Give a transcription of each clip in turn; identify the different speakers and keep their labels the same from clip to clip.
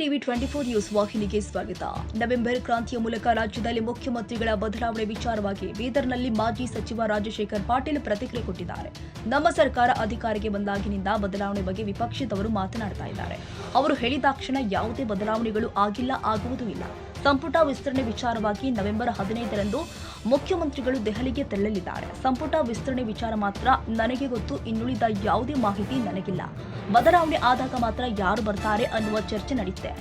Speaker 1: TV twenty four news ವಾಹಿನಿಗೆ ಸ್ವಾಗತ. November ಕ್ರಾಂತಿಯ ಮೂಲಕ ರಾಜ್ಯದಲ್ಲಿ ಮುಖ್ಯಮಂತ್ರಿಗಳ ಬದಲಾವಣೆ ವಿಚಾರವಾಗಿ ಬೀದರ್ನಲ್ಲಿ ಮಾಜಿ ಸಚಿವ ರಾಜಶೇಖರ್ ಪಾಟೀಲ್ ಪ್ರತಿಕ್ರಿಯೆ ಕೊಟ್ಟಿದ್ದಾರೆ. ನಮ್ಮ ಸರ್ಕಾರ ಅಧಿಕಾರಿಗೆ ಬಂದಾಗಿನಿಂದ ಬದಲಾವಣೆ ಬಗ್ಗೆ ವಿಪಕ್ಷದವರು ಮಾತನಾಡ್ತಾ ಇದ್ದಾರೆ. ಅವರು ಹೇಳಿದಾಕ್ಷಣ ಯಾವುದೇ ಬದಲಾವಣೆಗಳು ಆಗಿಲ್ಲ, ಆಗುವುದೂ ಇಲ್ಲ. ಸಂಪುಟ ವಿಸ್ತರಣೆ ವಿಚಾರವಾಗಿ ನವೆಂಬರ್ ಹದಿನೈದರಂದು ಮುಖ್ಯಮಂತ್ರಿಗಳು ದೆಹಲಿಗೆ ತೆರಳಲಿದ್ದಾರೆ. ಸಂಪುಟ ವಿಸ್ತರಣೆ ವಿಚಾರ ಮಾತ್ರ ನನಗೆ ಗೊತ್ತು, ಇನ್ನುಳಿದ ಯಾವುದೇ ಮಾಹಿತಿ ನನಗಿಲ್ಲ. ಬದಲಾವಣೆ ಆದಾಗ ಮಾತ್ರ ಯಾರು ಬರ್ತಾರೆ ಅನ್ನುವ ಚರ್ಚೆ ನಡೆಯುತ್ತೆ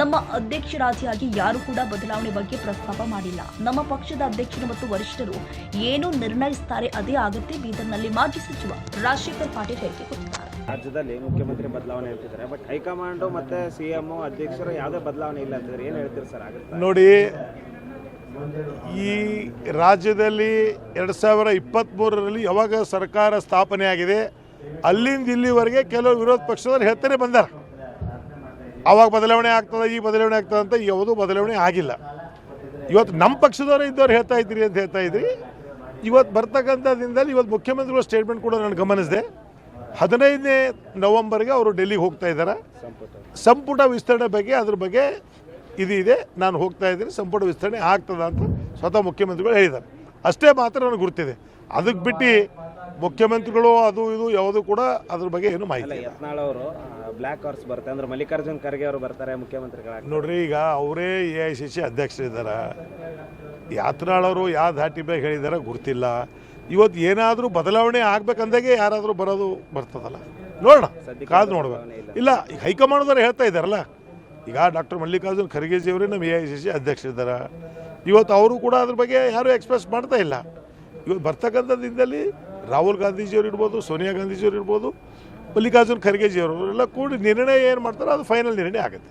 Speaker 1: ನಮ್ಮ ಅಧ್ಯಕ್ಷರಾದಿಯಾಗಿ ಯಾರು ಕೂಡ ಬದಲಾವಣೆ ಬಗ್ಗೆ ಪ್ರಸ್ತಾಪ ಮಾಡಿಲ್ಲ. ನಮ್ಮ ಪಕ್ಷದ ಅಧ್ಯಕ್ಷರು ಮತ್ತು ವರಿಷ್ಠರು ಏನು ನಿರ್ಣಯಿಸುತ್ತಾರೆ ಅದೇ ಆಗುತ್ತೆ ಬೀದರ್ನಲ್ಲಿ ಮಾಜಿ ಸಚಿವ ರಾಜಶೇಖರ್ ಪಾಟೀಲ್ ಹೇಳಿಕೆ ಕೊಟ್ಟಿದ್ದಾರೆ.
Speaker 2: ರಾಜ್ಯದಲ್ಲಿ ಮುಖ್ಯಮಂತ್ರಿ ಬದಲಾವಣೆ ಹೇಳ್ತಿದ್ದಾರೆ. ಬಟ್ ಹೈಕಮಾಂಡು ಮತ್ತೆ ಸಿ ಎಂ ಅಧ್ಯಕ್ಷರು ಯಾವುದೇ ಬದಲಾವಣೆ ಇಲ್ಲ ಅಂತಿದ್ರೆ ಏನು ಹೇಳ್ತೀರಿ ಸರ್?
Speaker 3: ನೋಡಿ, ಈ ರಾಜ್ಯದಲ್ಲಿ ಎರಡು ಸಾವಿರ ಇಪ್ಪತ್ತ್ಮೂರರಲ್ಲಿ ಯಾವಾಗ ಸರ್ಕಾರ ಸ್ಥಾಪನೆ ಆಗಿದೆ, ಅಲ್ಲಿಂದ ಇಲ್ಲಿವರೆಗೆ ಕೆಲವು ವಿರೋಧ ಪಕ್ಷದವ್ರು ಹೇಳ್ತಾನೆ ಬಂದಾರ. ಅವಾಗ ಬದಲಾವಣೆ ಆಗ್ತದೆ ಈ ಬದಲಾವಣೆ ಆಗ್ತದೆ ಅಂತ ಯಾವುದೂ ಬದಲಾವಣೆ ಆಗಿಲ್ಲ. ಇವತ್ತು ನಮ್ಮ ಪಕ್ಷದವರು ಇದ್ದವ್ರು ಹೇಳ್ತಾ ಇದ್ರಿ ಅಂತ ಹೇಳ್ತಾ ಇದ್ರಿ. ಇವತ್ತು ಬರ್ತಕ್ಕಂಥ ದಿನದಲ್ಲಿ ಇವತ್ತು ಮುಖ್ಯಮಂತ್ರಿಗಳ ಸ್ಟೇಟ್ಮೆಂಟ್ ಕೂಡ ನಾನು ಗಮನಿಸಿದೆ. ಹದಿನೈದನೇ ನವಂಬರ್ಗೆ ಅವರು ಡೆಲ್ಲಿಗೆ ಹೋಗ್ತಾ ಇದ್ದಾರೆ. ಸಂಪುಟ ವಿಸ್ತರಣೆ ಬಗ್ಗೆ ಅದ್ರ ಬಗ್ಗೆ ಇದು ಇದೆ. ನಾನು ಹೋಗ್ತಾ ಇದ್ದೀನಿ. ಸಂಪುಟ ವಿಸ್ತರಣೆ ಆಗ್ತದ ಅಂತ ಸ್ವತಃ ಮುಖ್ಯಮಂತ್ರಿಗಳು ಹೇಳಿದ್ದಾರೆ. ಅಷ್ಟೇ ಮಾತ್ರ ನನಗೆ ಗುರ್ತಿದೆ. ಅದಕ್ಕೆ ಬಿಟ್ಟು ಮುಖ್ಯಮಂತ್ರಿಗಳು ಅದು ಇದು ಯಾವುದು ಕೂಡ ಅದ್ರ ಬಗ್ಗೆ ಏನು ಮಾಹಿತಿ
Speaker 2: ಯತ್ನಾಳ್ ಅವರು ಬ್ಲ್ಯಾಕ್ ಹಾರ್ಸ್ ಬರ್ತಾರೆ ಅಂದ್ರೆ ಮಲ್ಲಿಕಾರ್ಜುನ್ ಖರ್ಗೆ ಅವರು ಬರ್ತಾರೆ ಮುಖ್ಯಮಂತ್ರಿಗಳಾಗಿ.
Speaker 3: ನೋಡ್ರಿ ಈಗ ಅವರೇ ಎ ಐ ಸಿ ಸಿ ಅಧ್ಯಕ್ಷರಿದ್ದಾರೆ. ಯಾತ್ರಾಳವರು ಯಾವ ಧಾಟಿ ಬಗ್ಗೆ ಹೇಳಿದಾರೆ ಗುರ್ತಿಲ್ಲ ಇವತ್ತು ಏನಾದರೂ ಬದಲಾವಣೆ ಆಗ್ಬೇಕಂದಾಗೆ ಯಾರಾದರೂ ಬರೋದು ಬರ್ತದಲ್ಲ. ನೋಡೋಣ. ಕಾದು ನೋಡ್ಬೇಕು. ಇಲ್ಲ. ಈಗ ಹೈಕಮಾಂಡ್ದವ್ರು ಹೇಳ್ತಾ ಇದ್ದಾರಲ್ಲ. ಈಗ ಡಾಕ್ಟರ್ ಮಲ್ಲಿಕಾರ್ಜುನ್ ಖರ್ಗೆಜಿ ಅವರೇ ನಮ್ಮ ಎ ಐ ಸಿ ಸಿ ಅಧ್ಯಕ್ಷರಿದ್ದಾರೆ. ಇವತ್ತು ಅವರು ಕೂಡ ಅದ್ರ ಬಗ್ಗೆ ಯಾರೂ ಎಕ್ಸ್ಪ್ರೆಸ್ ಮಾಡ್ತಾ ಇಲ್ಲ. ಇವತ್ತು ಬರ್ತಕ್ಕಂಥ ದಿನದಲ್ಲಿ ರಾಹುಲ್ ಗಾಂಧೀಜಿಯವರು ಇರ್ಬೋದು ಸೋನಿಯಾ ಗಾಂಧೀಜಿಯವರು ಇರ್ಬೋದು ಮಲ್ಲಿಕಾರ್ಜುನ್ ಖರ್ಗೆಜಿಯವರು ಎಲ್ಲ ಕೂಡಿ ನಿರ್ಣಯ ಏನು ಮಾಡ್ತಾರೋ ಅದು ಫೈನಲ್ ನಿರ್ಣಯ ಆಗುತ್ತೆ.